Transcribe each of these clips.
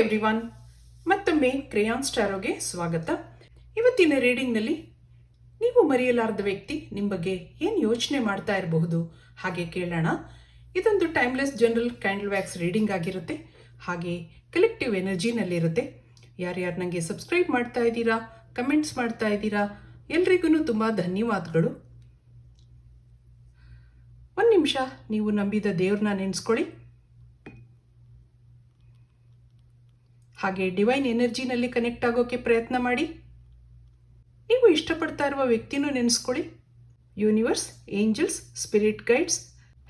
Everyone ಮತ್ತೊಮ್ಮೆ ಕ್ರೇಯಾನ್ ಸ್ಟಾರೋಗೆ ಸ್ವಾಗತ. ಇವತ್ತಿನ ರೀಡಿಂಗ್ನಲ್ಲಿ ನೀವು ಮರೆಯಲಾರದ ವ್ಯಕ್ತಿ ನಿಮ್ಮ ಬಗ್ಗೆ ಏನು ಯೋಚನೆ ಮಾಡ್ತಾ ಇರಬಹುದು ಹಾಗೆ ಕೇಳೋಣ. ಇದೊಂದು timeless general candle wax reading ಆಗಿರುತ್ತೆ. ಹಾಗೆ ಕಲೆಕ್ಟಿವ್ ಎನರ್ಜಿನಲ್ಲಿರುತ್ತೆ ಯಾರ್ಯಾರು ನನಗೆ ಸಬ್ಸ್ಕ್ರೈಬ್ ಮಾಡ್ತಾ ಇದ್ದೀರಾ ಕಮೆಂಟ್ಸ್ ಮಾಡ್ತಾ ಇದ್ದೀರಾ ಎಲ್ರಿಗೂ ತುಂಬ ಧನ್ಯವಾದಗಳು. ಒಂದು ನಿಮಿಷ, ನೀವು ನಂಬಿದ ದೇವ್ರನ್ನ ನೆನೆಸ್ಕೊಳ್ಳಿ. ಹಾಗೆ ಡಿವೈನ್ ಎನರ್ಜಿನಲ್ಲಿ ಕನೆಕ್ಟ್ ಆಗೋಕೆ ಪ್ರಯತ್ನ ಮಾಡಿ. ನೀವು ಇಷ್ಟಪಡ್ತಾ ಇರುವ ವ್ಯಕ್ತಿನೂ ನೆನೆಸ್ಕೊಳ್ಳಿ. Universe angels spirit guides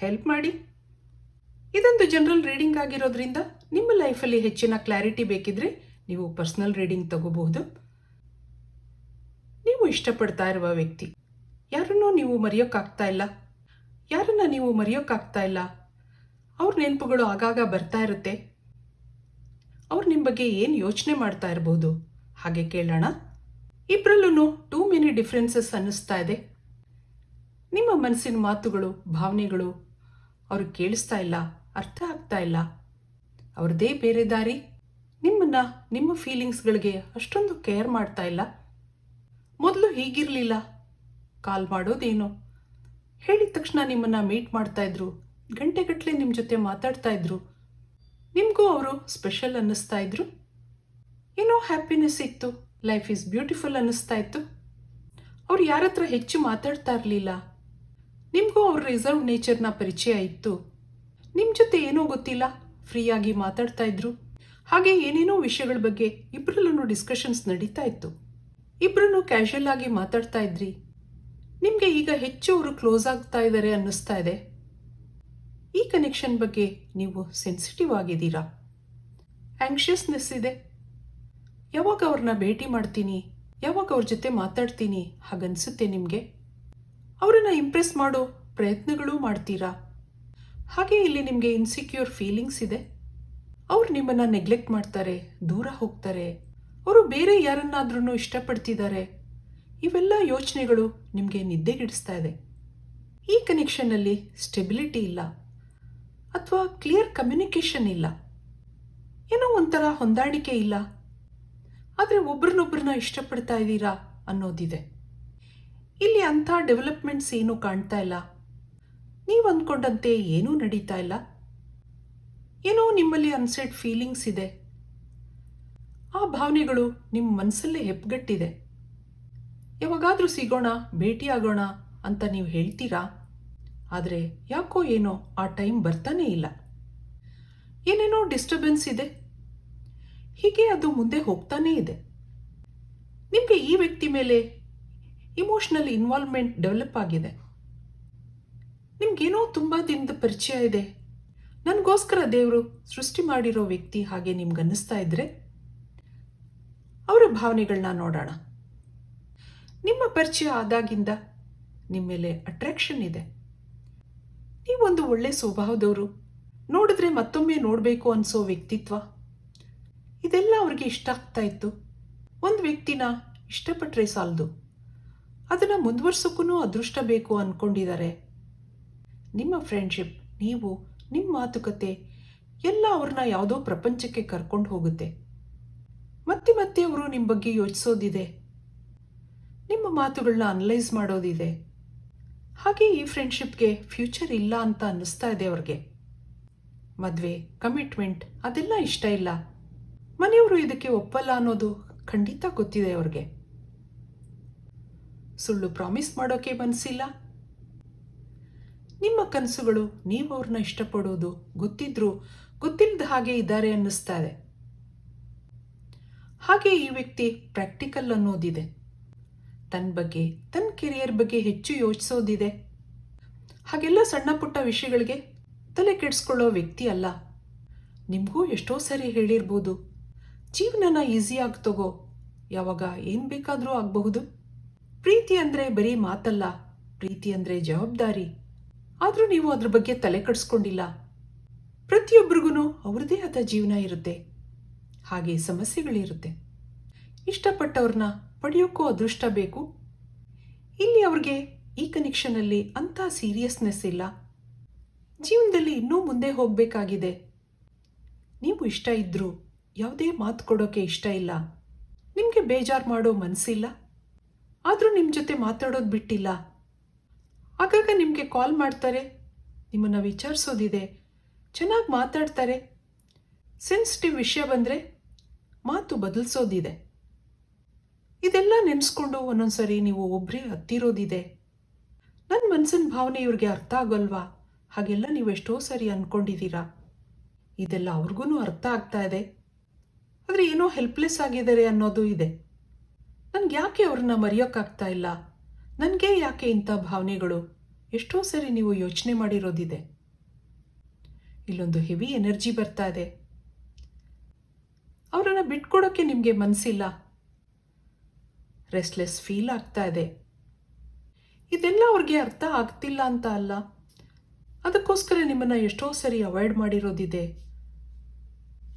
help ಮಾಡಿ. ಇದೊಂದು ಜನರಲ್ ರೀಡಿಂಗ್ ಆಗಿರೋದ್ರಿಂದ ನಿಮ್ಮ ಲೈಫಲ್ಲಿ ಹೆಚ್ಚಿನ ಕ್ಲಾರಿಟಿ ಬೇಕಿದ್ರೆ ನೀವು ಪರ್ಸನಲ್ ರೀಡಿಂಗ್ ತಗೋಬಹುದು. ನೀವು ಇಷ್ಟಪಡ್ತಾ ಇರುವ ವ್ಯಕ್ತಿ, ಯಾರನ್ನೂ ನೀವು ಮರೆಯೋಕ್ಕಾಗ್ತಾ ಇಲ್ಲ. ಯಾರನ್ನ ನೀವು ಮರೆಯೋಕ್ಕಾಗ್ತಾ ಇಲ್ಲ. ಅವ್ರ ನೆನಪುಗಳು ಆಗಾಗ ಬರ್ತಾ ಇರುತ್ತೆ. ಅವ್ರು ನಿಮ್ಮ ಬಗ್ಗೆ ಏನು ಯೋಚನೆ ಮಾಡ್ತಾ ಇರಬಹುದು ಹಾಗೆ ಕೇಳೋಣ. ಇಬ್ಬರಲ್ಲೂ ಟೂ ಮೆನಿ ಡಿಫ್ರೆನ್ಸಸ್ ಅನ್ನಿಸ್ತಾ ಇದೆ. ನಿಮ್ಮ ಮನಸ್ಸಿನ ಮಾತುಗಳು, ಭಾವನೆಗಳು ಅವ್ರಿಗೆ ಕೇಳಿಸ್ತಾ ಇಲ್ಲ, ಅರ್ಥ ಆಗ್ತಾ ಇಲ್ಲ. ಅವ್ರದ್ದೇ ಬೇರೆ ದಾರಿ. ನಿಮ್ಮನ್ನ, ನಿಮ್ಮ ಫೀಲಿಂಗ್ಸ್ಗಳಿಗೆ ಅಷ್ಟೊಂದು ಕೇರ್ ಮಾಡ್ತಾ ಇಲ್ಲ. ಮೊದಲು ಹೀಗಿರಲಿಲ್ಲ. ಕಾಲ್ ಮಾಡೋದೇನು. ಹೇಳಿದ ತಕ್ಷಣ ನಿಮ್ಮನ್ನ ಮೀಟ್ ಮಾಡ್ತಾ ಇದ್ರು. ಗಂಟೆಗಟ್ಟಲೆ ನಿಮ್ಮ ಜೊತೆ ಮಾತಾಡ್ತಾ ಇದ್ರು. ನಿಮಗೂ ಅವರು ಸ್ಪೆಷಲ್ ಅನ್ನಿಸ್ತಾ ಇದ್ರು? ಏನೋ ಹ್ಯಾಪಿನೆಸ್ ಇತ್ತು. ಲೈಫ್ ಈಸ್ ಬ್ಯೂಟಿಫುಲ್ ಅನ್ನಿಸ್ತಾ ಇತ್ತು. ಅವ್ರು ಯಾರ ಹತ್ರ ಹೆಚ್ಚು ಮಾತಾಡ್ತಾ ಇರಲಿಲ್ಲ. ನಿಮಗೂ ಅವ್ರ ರಿಸರ್ವ್ ನೇಚರ್ನ ಪರಿಚಯ ಇತ್ತು. ನಿಮ್ಮ ಜೊತೆ ಏನೋ ಗೊತ್ತಿಲ್ಲ. ಫ್ರೀಯಾಗಿ ಮಾತಾಡ್ತಾ ಇದ್ರು. ಹಾಗೆ ಏನೇನೋ ವಿಷಯಗಳ ಬಗ್ಗೆ ಇಬ್ಬರಲ್ಲೂ ಡಿಸ್ಕಷನ್ಸ್ ನಡೀತಾ ಇತ್ತು. ಇಬ್ಬರೂ ಕ್ಯಾಶುಯಲ್ ಆಗಿ ಮಾತಾಡ್ತಾ ಇದ್ರಿ. ನಿಮಗೆ ಈಗ ಹೆಚ್ಚು ಅವರು ಕ್ಲೋಸ್ ಆಗ್ತಾ ಇದ್ದಾರೆ ಅನ್ನಿಸ್ತಾ ಇದೆ. ಈ ಕನೆಕ್ಷನ್ ಬಗ್ಗೆ ನೀವು ಸೆನ್ಸಿಟಿವ್ ಆಗಿದ್ದೀರಾ? ಆಂಕ್ಷಿಯಸ್ನೆಸ್ ಇದೆ. ಯಾವಾಗ ಅವ್ರನ್ನ ಭೇಟಿ ಮಾಡ್ತೀನಿ? ಯಾವಾಗ ಅವ್ರ ಜೊತೆ ಮಾತಾಡ್ತೀನಿ? ಹಾಗನ್ಸುತ್ತೆ ನಿಮಗೆ? ಅವರನ್ನ ಇಂಪ್ರೆಸ್ ಮಾಡೋ ಪ್ರಯತ್ನಗಳೂ ಮಾಡ್ತೀರಾ? ಹಾಗೆ ಇಲ್ಲಿ ನಿಮಗೆ ಇನ್ಸಿಕ್ಯೂರ್ ಫೀಲಿಂಗ್ಸ್ ಇದೆ. ಅವ್ರು ನಿಮ್ಮನ್ನು ನೆಗ್ಲೆಕ್ಟ್ ಮಾಡ್ತಾರೆ, ದೂರ ಹೋಗ್ತಾರೆ. ಅವರು ಬೇರೆ ಯಾರನ್ನಾದ್ರೂ ಇಷ್ಟಪಡ್ತಿದ್ದಾರೆ. ಇವೆಲ್ಲ ಯೋಚನೆಗಳು ನಿಮಗೆ ನಿದ್ದೆಗಿಡಿಸ್ತಾ ಇದೆ. ಈ ಕನೆಕ್ಷನ್ನಲ್ಲಿ ಸ್ಟೆಬಿಲಿಟಿ ಇಲ್ಲ. ಅಥವಾ ಕ್ಲಿಯರ್ ಕಮ್ಯುನಿಕೇಷನ್ ಇಲ್ಲ? ಏನೋ ಒಂಥರ ಹೊಂದಾಣಿಕೆ ಇಲ್ಲ? ಆದರೆ ಒಬ್ರನ್ನೊಬ್ರನ್ನ ಇಷ್ಟಪಡ್ತಾ ಇದ್ದೀರಾ ಅನ್ನೋದಿದೆ. ಇಲ್ಲಿ ಅಂಥ ಡೆವಲಪ್ಮೆಂಟ್ಸ್ ಏನೂ ಕಾಣ್ತಾ ಇಲ್ಲ. ನೀವು ಅಂದ್ಕೊಂಡಂತೆ ಏನೂ ನಡೀತಾ ಇಲ್ಲ. ಏನೋ ನಿಮ್ಮಲ್ಲಿ ಅನ್ಸೆಟ್ ಫೀಲಿಂಗ್ಸ್ ಇದೆ. ಆ ಭಾವನೆಗಳು ನಿಮ್ಮ ಮನಸ್ಸಲ್ಲೇ ಹೆಪ್ಗಟ್ಟಿದೆ. ಯಾವಾಗಾದರೂ ಸಿಗೋಣ, ಭೇಟಿಯಾಗೋಣ ಅಂತ ನೀವು ಹೇಳ್ತೀರಾ? ಆದರೆ ಯಾಕೋ ಏನೋ ಆ ಟೈಮ್ ಬರ್ತಾನೇ ಇಲ್ಲ. ಏನೇನೋ ಡಿಸ್ಟರ್ಬೆನ್ಸ್ ಇದೆ. ಹೀಗೆ ಅದು ಮುಂದೆ ಹೋಗ್ತಾನೇ ಇದೆ. ನಿಮಗೆ ಈ ವ್ಯಕ್ತಿ ಮೇಲೆ ಇಮೋಷ್ನಲ್ ಇನ್ವಾಲ್ವ್ಮೆಂಟ್ ಡೆವಲಪ್ ಆಗಿದೆ. ನಿಮ್ಗೇನೋ ತುಂಬ ದಿನದ ಪರಿಚಯ ಇದೆ. ನನಗೋಸ್ಕರ ದೇವರು ಸೃಷ್ಟಿ ಮಾಡಿರೋ ವ್ಯಕ್ತಿ ಹಾಗೆ ನಿಮ್ಗೆ ಅನ್ನಿಸ್ತಾ ಇದ್ರೆ ಅವರ ಭಾವನೆಗಳನ್ನ ನೋಡೋಣ. ನಿಮ್ಮ ಪರಿಚಯ ಆದಾಗಿಂದ ನಿಮ್ಮ ಮೇಲೆ ಅಟ್ರಾಕ್ಷನ್ ಇದೆ. ನೀವೊಂದು ಒಳ್ಳೆ ಸ್ವಭಾವದವರು. ನೋಡಿದ್ರೆ ಮತ್ತೊಮ್ಮೆ ನೋಡಬೇಕು ಅನಿಸೋ ವ್ಯಕ್ತಿತ್ವ. ಇದೆಲ್ಲ ಅವ್ರಿಗೆ ಇಷ್ಟ ಆಗ್ತಾ ಇತ್ತು. ಒಂದು ವ್ಯಕ್ತಿನ ಇಷ್ಟಪಟ್ಟರೆ ಸಾಲದು. ಅದನ್ನು ಮುಂದುವರ್ಸೋಕ್ಕೂ ಅದೃಷ್ಟ ಬೇಕು ಅಂದ್ಕೊಂಡಿದ್ದಾರೆ ನಿಮ್ಮ ಫ್ರೆಂಡ್ಶಿಪ್, ನೀವು ನಿಮ್ಮ ಮಾತುಕತೆ, ಎಲ್ಲ ಅವ್ರನ್ನ ಯಾವುದೋ ಪ್ರಪಂಚಕ್ಕೆ ಕರ್ಕೊಂಡು ಹೋಗುತ್ತೆ. ಮತ್ತೆ ಮತ್ತೆ ಅವರು ನಿಮ್ಮ ಬಗ್ಗೆ ಯೋಚಿಸೋದಿದೆ. ನಿಮ್ಮ ಮಾತುಗಳನ್ನ ಅನಲೈಸ್ ಮಾಡೋದಿದೆ. ಹಾಗೆ ಈ ಫ್ರೆಂಡ್ಶಿಪ್ಗೆ ಫ್ಯೂಚರ್ ಇಲ್ಲ ಅಂತ ಅನ್ನಿಸ್ತಾ ಇದೆ ಅವ್ರಿಗೆ. ಮದುವೆ ಕಮಿಟ್ಮೆಂಟ್ ಅದೆಲ್ಲ ಇಷ್ಟ ಇಲ್ಲ. ಮನೆಯವರು ಇದಕ್ಕೆ ಒಪ್ಪಲ್ಲ ಅನ್ನೋದು ಖಂಡಿತ ಗೊತ್ತಿದೆ ಅವ್ರಿಗೆ. ಸುಳ್ಳು ಪ್ರಾಮಿಸ್ ಮಾಡೋಕೆ ಮನಸ್ಸಿಲ್ಲ ನಿಮ್ಮ ಕನಸುಗಳು ನೀವು ಅವ್ರನ್ನ ಇಷ್ಟಪಡೋದು ಗೊತ್ತಿದ್ರು ಗೊತ್ತಿಲ್ಲದ ಹಾಗೆ ಇದ್ದಾರೆ ಅನ್ನಿಸ್ತಾ ಇದೆ. ಹಾಗೆ ಈ ವ್ಯಕ್ತಿ ಪ್ರಾಕ್ಟಿಕಲ್ ಅನ್ನೋದಿದೆ. ತನ್ನ ಬಗ್ಗೆ ತನ್ನ ಕೆರಿಯರ್ ಬಗ್ಗೆ ಹೆಚ್ಚು ಯೋಚಿಸೋದಿದೆ. ಹಾಗೆಲ್ಲ ಸಣ್ಣ ಪುಟ್ಟ ವಿಷಯಗಳಿಗೆ ತಲೆ ಕೆಡಿಸ್ಕೊಳ್ಳೋ ವ್ಯಕ್ತಿ ಅಲ್ಲ. ನಿಮಗೂ ಎಷ್ಟೋ ಸರಿ ಹೇಳಿರ್ಬೋದು. ಜೀವನನ ಈಸಿಯಾಗಿ ತಗೋ. ಯಾವಾಗ ಏನು ಬೇಕಾದರೂ ಆಗಬಹುದು. ಪ್ರೀತಿ ಅಂದರೆ ಬರೀ ಮಾತಲ್ಲ, ಪ್ರೀತಿ ಅಂದರೆ ಜವಾಬ್ದಾರಿ. ಆದರೂ ನೀವು ಅದ್ರ ಬಗ್ಗೆ ತಲೆ ಕಡಿಸ್ಕೊಂಡಿಲ್ಲ. ಪ್ರತಿಯೊಬ್ಬರಿಗೂ ಅವ್ರದ್ದೇ ಆದ ಜೀವನ ಇರುತ್ತೆ. ಹಾಗೆ ಸಮಸ್ಯೆಗಳಿರುತ್ತೆ. ಇಷ್ಟಪಟ್ಟವ್ರನ್ನ ಪಡೆಯೋಕ್ಕೂ ಅದೃಷ್ಟ ಬೇಕು. ಇಲ್ಲಿ ಅವ್ರಿಗೆ ಈ ಕನೆಕ್ಷನಲ್ಲಿ ಅಂಥ ಸೀರಿಯಸ್ನೆಸ್ ಇಲ್ಲ. ಜೀವನದಲ್ಲಿ ಇನ್ನೂ ಮುಂದೆ ಹೋಗಬೇಕಾಗಿದೆ. ನೀವು ಇಷ್ಟ ಇದ್ದರೂ ಯಾವುದೇ ಮಾತು ಕೊಡೋಕೆ ಇಷ್ಟ ಇಲ್ಲ. ನಿಮಗೆ ಬೇಜಾರು ಮಾಡೋ ಮನಸ್ಸಿಲ್ಲ ಆದರೂ ನಿಮ್ಮ ಜೊತೆ ಮಾತಾಡೋದು ಬಿಟ್ಟಿಲ್ಲ. ಆಗಾಗ ನಿಮಗೆ ಕಾಲ್ ಮಾಡ್ತಾರೆ. ನಿಮ್ಮನ್ನು ವಿಚಾರಿಸೋದಿದೆ. ಚೆನ್ನಾಗಿ ಮಾತಾಡ್ತಾರೆ. ಸೆನ್ಸಿಟಿವ್ ವಿಷಯ ಬಂದರೆ ಮಾತು ಬದಲಿಸೋದಿದೆ. ಇದೆಲ್ಲ ನೆನೆಸ್ಕೊಂಡು ಒಂದೊಂದ್ಸರಿ ನೀವು ಒಬ್ಬರೇ ಹತ್ತಿರೋದಿದೆ. ನನ್ನ ಮನಸ್ಸಿನ ಭಾವನೆ ಇವ್ರಿಗೆ ಅರ್ಥ ಆಗೋಲ್ವಾ? ಹಾಗೆಲ್ಲ ನೀವು ಎಷ್ಟೋ ಸರಿ ಅಂದ್ಕೊಂಡಿದ್ದೀರಾ ಇದೆಲ್ಲ ಅವ್ರಿಗೂ ಅರ್ಥ ಆಗ್ತಾ ಇದೆ. ಆದರೆ ಏನೋ ಹೆಲ್ಪ್ಲೆಸ್ ಆಗಿದ್ದಾರೆ ಅನ್ನೋದು ಇದೆ. ನನಗೆ ಯಾಕೆ ಅವ್ರನ್ನ ಮರೆಯೋಕ್ಕಾಗ್ತಾ ಇಲ್ಲ? ನನಗೆ ಯಾಕೆ ಇಂಥ ಭಾವನೆಗಳು? ಎಷ್ಟೋ ಸರಿ ನೀವು ಯೋಚನೆ ಮಾಡಿರೋದಿದೆ. ಇಲ್ಲೊಂದು ಹೆವಿ ಎನರ್ಜಿ ಬರ್ತಾ ಇದೆ. ಅವರನ್ನು ಬಿಟ್ಕೊಡೋಕ್ಕೆ ನಿಮಗೆ ಮನಸ್ಸಿಲ್ಲ ರೆಸ್ಟ್ಲೆಸ್ ಫೀಲ್ ಆಗ್ತಾ ಇದೆ. ಇದೆಲ್ಲ ಅವ್ರಿಗೆ ಅರ್ಥ ಆಗ್ತಿಲ್ಲ ಅಂತ ಅಲ್ಲ. ಅದಕ್ಕೋಸ್ಕರ ನಿಮ್ಮನ್ನು ಎಷ್ಟೋ ಸರಿ ಅವಾಯ್ಡ್ ಮಾಡಿರೋದಿದೆ.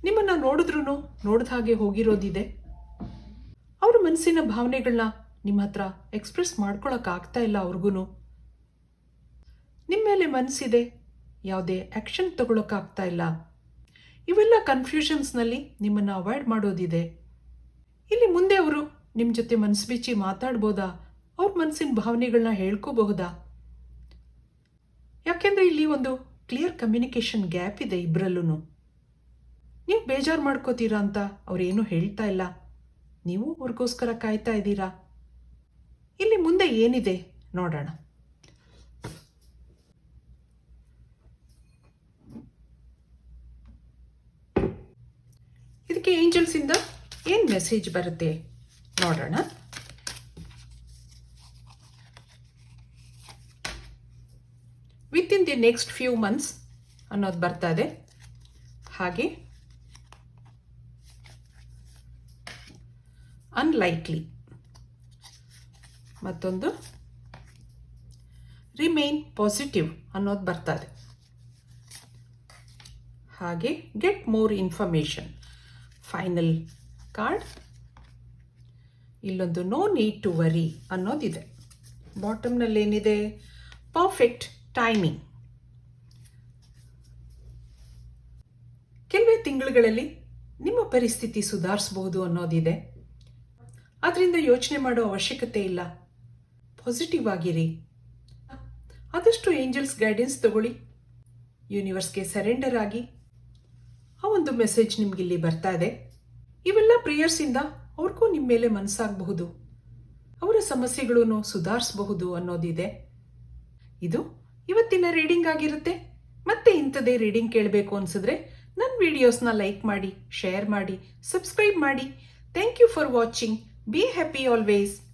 ನಿಮ್ಮನ್ನು ನೋಡಿದ್ರೂ ನೋಡಿದ ಹಾಗೆ ಹೋಗಿರೋದಿದೆ. ಅವ್ರ ಮನಸ್ಸಿನ ಭಾವನೆಗಳನ್ನ ನಿಮ್ಮ ಹತ್ರ ಎಕ್ಸ್ಪ್ರೆಸ್ ಮಾಡ್ಕೊಳಕ್ ಆಗ್ತಾ ಇಲ್ಲ ಅವ್ರಿಗೂ ನಿಮ್ಮ ಮೇಲೆ ಮನಸ್ಸಿದೆ ಯಾವುದೇ ಆ್ಯಕ್ಷನ್ ತಗೊಳಕ್ಕಾಗ್ತಾ ಇಲ್ಲ. ಇವೆಲ್ಲ ಕನ್ಫ್ಯೂಷನ್ಸ್ನಲ್ಲಿ ನಿಮ್ಮನ್ನು ಅವಾಯ್ಡ್ ಮಾಡೋದಿದೆ. ಇಲ್ಲಿ ಮುಂದೆ ಅವರು ನಿಮ್ಮ ಜೊತೆ ಮನಸ್ಸು ಬಿಚ್ಚಿ ಮಾತಾಡ್ಬೋದಾ? ಅವ್ರ ಮನಸ್ಸಿನ ಭಾವನೆಗಳನ್ನ ಹೇಳ್ಕೋಬಹುದಾ? ಯಾಕೆಂದರೆ ಇಲ್ಲಿ ಒಂದು ಕ್ಲಿಯರ್ ಕಮ್ಯುನಿಕೇಷನ್ ಗ್ಯಾಪ್ ಇದೆ ಇಬ್ಬರಲ್ಲೂ ನೀವು ಬೇಜಾರು ಮಾಡ್ಕೋತೀರಾ ಅಂತ ಅವ್ರೇನು ಹೇಳ್ತಾ ಇಲ್ಲ. ನೀವು ಅವ್ರಿಗೋಸ್ಕರ ಕಾಯ್ತಾ ಇದ್ದೀರಾ? ಇಲ್ಲಿ ಮುಂದೆ ಏನಿದೆ ನೋಡೋಣ. ಇದಕ್ಕೆ ಏಂಜಲ್ಸಿಂದ ಏನು ಮೆಸೇಜ್ ಬರುತ್ತೆ? ನೋಡೋಣ. With in the next few months ಅನ್ನೋದು ಬರ್ತಾ ಇದೆ. ಹಾಗೆ. ಅನ್ಲೈಕ್ಲಿ ಮತ್ತೊಂದು. ರಿಮೇನ್ ಪಾಸಿಟಿವ್ ಅನ್ನೋದು ಬರ್ತದೆ ಹಾಗೆ get more information final card ಇಲ್ಲೊಂದು ನೋ ನೀಡ್ ಟು ವರಿ ಅನ್ನೋದಿದೆ. ಬಾಟಮ್ನಲ್ಲಿ ಏನಿದೆ ಪರ್ಫೆಕ್ಟ್ ಟೈಮಿಂಗ್ ಕೆಲವೇ ತಿಂಗಳುಗಳಲ್ಲಿ ನಿಮ್ಮ ಪರಿಸ್ಥಿತಿ ಸುಧಾರಿಸಬಹುದು ಅನ್ನೋದಿದೆ. ಅದರಿಂದ ಯೋಚನೆ ಮಾಡೋ ಅವಶ್ಯಕತೆ ಇಲ್ಲ. ಪಾಸಿಟಿವ್ ಆಗಿರಿ. ಆದಷ್ಟು ಏಂಜಲ್ಸ್ ಗೈಡೆನ್ಸ್ ತಗೊಳ್ಳಿ. ಯೂನಿವರ್ಸ್ಗೆ ಸರೆಂಡರ್ ಆಗಿ. ಆ ಒಂದು ಮೆಸೇಜ್ ನಿಮ್ಗೆ ಇಲ್ಲಿ ಬರ್ತಾ ಇದೆ. ಇವೆಲ್ಲ ಪ್ರೇಯರ್ಸಿಂದ ಅವ್ರಿಗೂ ನಿಮ್ಮ ಮೇಲೆ ಮನಸ್ಸಾಗಬಹುದು ಅವರ ಸಮಸ್ಯೆಗಳನ್ನು ಸುಧಾರಿಸಬಹುದು ಅನ್ನೋದಿದೆ. ಇದು ಇವತ್ತಿನ ರೀಡಿಂಗ್ ಆಗಿರುತ್ತೆ. ಮತ್ತೆ ಇಂಥದೇ ರೀಡಿಂಗ್ ಕೇಳಬೇಕು ಅನ್ಸಿದ್ರೆ ನನ್ನ ವಿಡಿಯೋಸ್ನ ಲೈಕ್ ಮಾಡಿ, ಶೇರ್ ಮಾಡಿ, ಸಬ್ಸ್ಕ್ರೈಬ್ ಮಾಡಿ. Thank you for watching. Be happy always.